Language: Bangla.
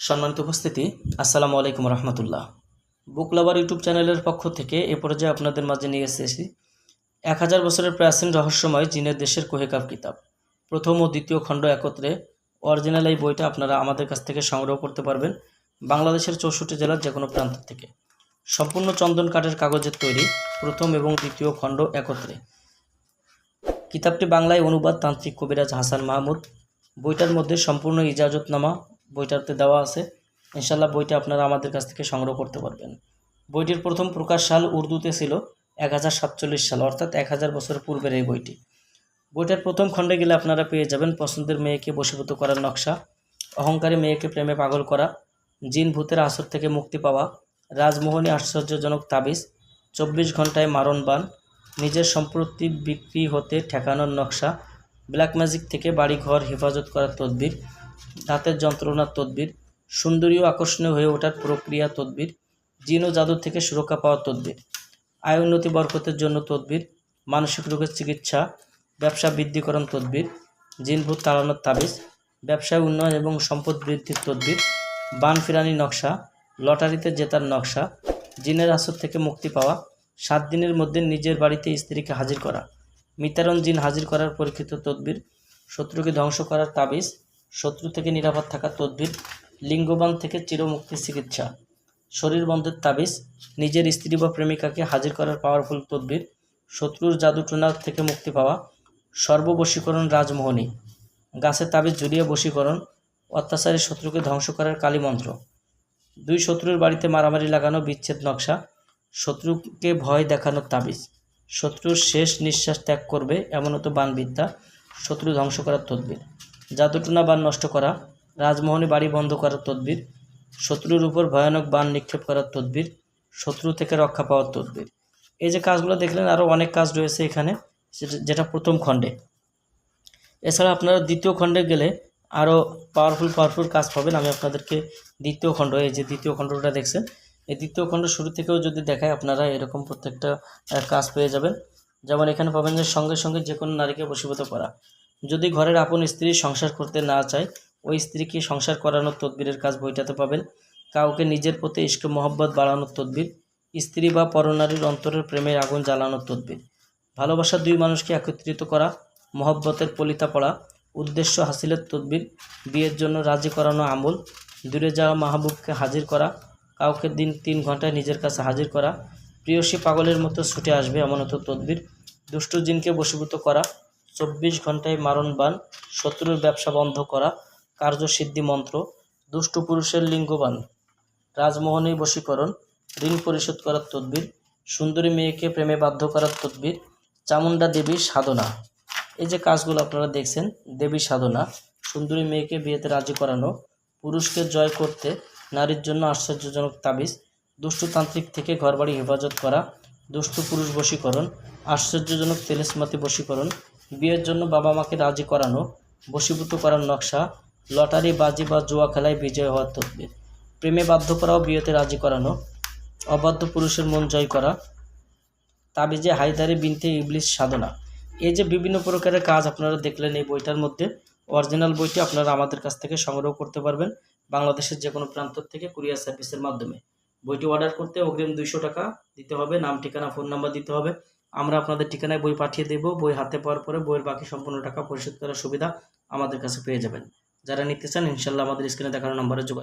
সম্মানিত উপস্থিতি, আসসালামু আলাইকুম রহমতুল্লাহ। বুক লাভার ইউটিউব চ্যানেলের পক্ষ থেকে এ পর্যায়ে আপনাদের মাঝে নিয়ে এসেছি এক হাজার বছরের প্রাচীন রহস্যময় জিনের দেশের কোহেকাব কিতাব। প্রথম ও দ্বিতীয় খণ্ড একত্রে অরিজিনাল এই বইটা আপনারা আমাদের কাছ থেকে সংগ্রহ করতে পারবেন বাংলাদেশের চৌষট্টি জেলার যে কোনো প্রান্ত থেকে। সম্পূর্ণ চন্দন কাঠের কাগজের তৈরি প্রথম এবং দ্বিতীয় খণ্ড একত্রে। কিতাবটি বাংলায় অনুবাদ তান্ত্রিক কবিরাজ হাসান মাহমুদ। বইটার মধ্যে সম্পূর্ণ ইজাজতনামা বইটাতে দেওয়া আছে। ইনশাল্লাহ বইটা আপনারা আমাদের কাছ থেকে সংগ্রহ করতে পারবেন। বইটির প্রথম প্রকাশ সাল উর্দুতে ছিল এক হাজার সাতচল্লিশ সাল, অর্থাৎ এক হাজার বছর পূর্বের এই বইটি। বইটার প্রথম খণ্ডে গেলে আপনারা পেয়ে যাবেন পছন্দের মেয়েকে বশীভূত করার নকশা, অহংকারী মেয়েকে প্রেমে পাগল করা, জিন ভূতের আসর থেকে মুক্তি পাওয়া, রাজমোহনী আশ্চর্যজনক তাবিজ, চব্বিশ ঘন্টায় মারণ বান, নিজের সম্পত্তি বিক্রি হতে ঠেকানোর নকশা, ব্ল্যাক ম্যাজিক থেকে বাড়িঘর হেফাজত করার তদবির দাঁতের যন্ত্রণার তদবির, সুন্দরী ও আকর্ষণীয় হয়ে ওঠার প্রক্রিয়া তদবির, জিন ও জাদুর থেকে সুরক্ষা পাওয়ার তদবির, আয় উন্নতি বরকতের জন্য তদবির, মানসিক রোগের চিকিৎসা, ব্যবসা বৃদ্ধিকরণ তদবির, জিনভূত তাড়ানোর তাবিজ, ব্যবসায় উন্নয়ন এবং সম্পদ বৃদ্ধির তদবির, বান ফিরানি নকশা, লটারিতে জেতার নকশা, জিনের আসর থেকে মুক্তি পাওয়া, সাত দিনের মধ্যে নিজের বাড়িতে স্ত্রীকে হাজির করা, মিতারণ জিন হাজির করার পরীক্ষিত তদবির, শত্রুকে ধ্বংস করার তাবিজ শত্রু থেকে নিরাপদ থাকার তদবির, লিঙ্গবান থেকে চিরমুক্তির চিকিৎসা। শরীর বন্ধের তাবিজ, নিজের স্ত্রী বা প্রেমিকাকে হাজির করার পাওয়ারফুল তদবির, শত্রুর জাদুটোনা থেকে মুক্তি পাওয়া সর্ববশীকরণ রাজমোহনী। গাছের তাবিজ জুড়িয়ে বশীকরণ, অত্যাচারী শত্রুকে ধ্বংস করার কালীমন্ত্র। দুই শত্রুর বাড়িতে মারামারি লাগানো বিচ্ছেদ নকশা, শত্রুকে ভয় দেখানোর তাবিজ। শত্রুর শেষ নিঃশ্বাস ত্যাগ করবে এমনত বানবিদ্যা, শত্রু ধ্বংস করার তদবির। জাদুটুনা বান নষ্ট করা, রাজমোহনী বাড়ি বন্ধ করার তদবির, শত্রুর উপর ভয়ানক বান নিক্ষেপ করার তদবির, শত্রু থেকে রক্ষা পাওয়ার তদবির। এই যে কাজগুলো দেখলেন আরও অনেক কাজ রয়েছে এখানে, যেটা- প্রথম খণ্ডে। এছাড়া আপনারা দ্বিতীয় খণ্ডে গেলে আরও পাওয়ারফুল পাওয়ারফুল কাজ পাবেন। আমি আপনাদেরকে দ্বিতীয় খণ্ড, এই যে দ্বিতীয় খণ্ডটা দেখছেন, এই দ্বিতীয় খণ্ড শুরু থেকেও যদি দেখায়, আপনারা এরকম প্রত্যেকটা কাজ পেয়ে যাবেন। যেমন এখানে পাবেন যে সঙ্গে সঙ্গে যে কোনো নারীকে বশীভূত করা। যদি ঘরের আপন স্ত্রী সংসার করতে না চায়, ওই স্ত্রীকে সংসার করানোর তদবিরের কাজ বইটাতে পাবেন। কাউকে নিজের প্রতি ইস্ক মহব্বত বাড়ানোর তদবির, স্ত্রী বা পরনারীর অন্তরের প্রেমের আগুন জ্বালানোর তদবির। ভালোবাসা দুই মানুষকে একত্রিত করা, মহব্বতের পলিতা পড়া, উদ্দেশ্য হাসিলের তদবির, বিয়ের জন্য রাজি করানো আমল, দূরে যাওয়া মাহবুবকে হাজির করা, কাউকে দিন তিন ঘন্টায় নিজের কাছে হাজির করা, প্রিয়সী পাগলের মতো ছুটে আসবে এমনত তদবির, দুষ্ট জিনকে বশীভূত করা চব্বিশ ঘন্টায় মারণ বান শত্রুর ব্যবসা বন্ধ করা, কার্যসিদ্ধি মন্ত্র, দুষ্ট পুরুষের লিঙ্গবান রাজমোহনী বশীকরণ, ঋণ পরিশোধ করার তদবির, সুন্দরী মেয়েকে প্রেমে বাধ্য করার তদবির, চামুণ্ডা দেবীর সাধনা। এই যে কাজগুলো আপনারা দেখছেন, দেবী সাধনা, সুন্দরী মেয়েকে বিয়েতে রাজি করানো, পুরুষকে জয় করতে নারীর জন্য আশ্চর্যজনক তাবিজ দুষ্টতান্ত্রিক থেকে ঘরবাড়ি হেফাজত করা, দুষ্ট পুরুষ বশীকরণ, আশ্চর্যজনক তেলেসমাতি বশীকরণ বিয়ের জন্য বাবা মাকে রাজি করানো, বশীভূত করার নকশা, লটারি, বাজি বা জুয়া খেলায় বিজয় হওয়ার তদবির প্রেমে বাধ্য করাও বিয়েতে রাজি করানো, অবাধ্য পুরুষের মন জয় করা, তাবিজে হায়দারি বিনতে ইবলিশ সাধনা। এই যে বিভিন্ন প্রকারের কাজ আপনারা দেখলেন এই বইটার মধ্যে, অরিজিনাল বইটি আপনারা আমাদের কাছ থেকে সংগ্রহ করতে পারবেন বাংলাদেশের যে কোনো প্রান্ত থেকে কুরিয়ার সার্ভিসের মাধ্যমে। বইটি অর্ডার করতে অগ্রিম দুইশো টাকা দিতে হবে, নাম, ঠিকানা, ফোন নাম্বার দিতে হবে। আমরা আপনাদের ঠিকানায় বই পাঠিয়ে দেব, বই হাতে পাওয়ার পরে বইয়ের বাকি সম্পূর্ণ টাকা পরিশোধ করার সুবিধা আমাদের কাছে পেয়ে যাবেন। যারা নিতে চান, ইনশাল্লাহ আমাদের স্ক্রিনে দেখানো নম্বরে যোগাযোগ